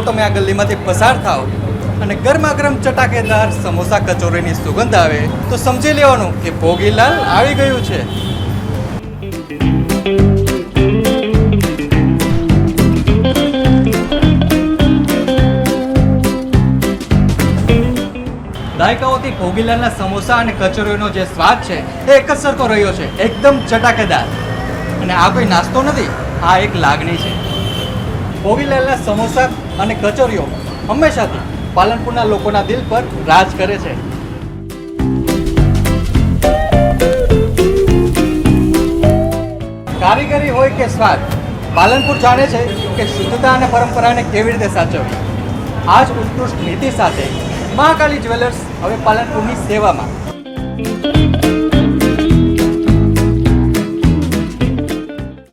તમે આ ગલીમાંથી પસાર થાઓ અને ગરમા ગરમ ચટાકેદાર સમોસા કચોરીની સુગંધ આવે, તો સમજી લેવાનું કે ભોગીલાલ આવી ગયું છે. દાયકાઓથી ભોગીલાલના સમોસા અને કચોરીનો જે સ્વાદ છે, એ એક જ સરખો રહ્યો છે, એકદમ ચટાકેદાર. અને આ કોઈ નાસ્તો નથી, આ એક લાગણી છે. ભોગીલાલના સમોસા અને કચોરીઓ હંમેશાથી પાલનપુરના લોકોના દિલ પર રાજ કરે છે. કારીગરી હોય કે સ્વાદ, પાલનપુર જાણે છે કે શુદ્ધતા અને પરંપરાને કેવી રીતે સાચવવી. આ જ ઉત્કૃષ્ટ નીતિ સાથે મહાકાલી જ્વેલર્સ હવે પાલનપુરની સેવામાં.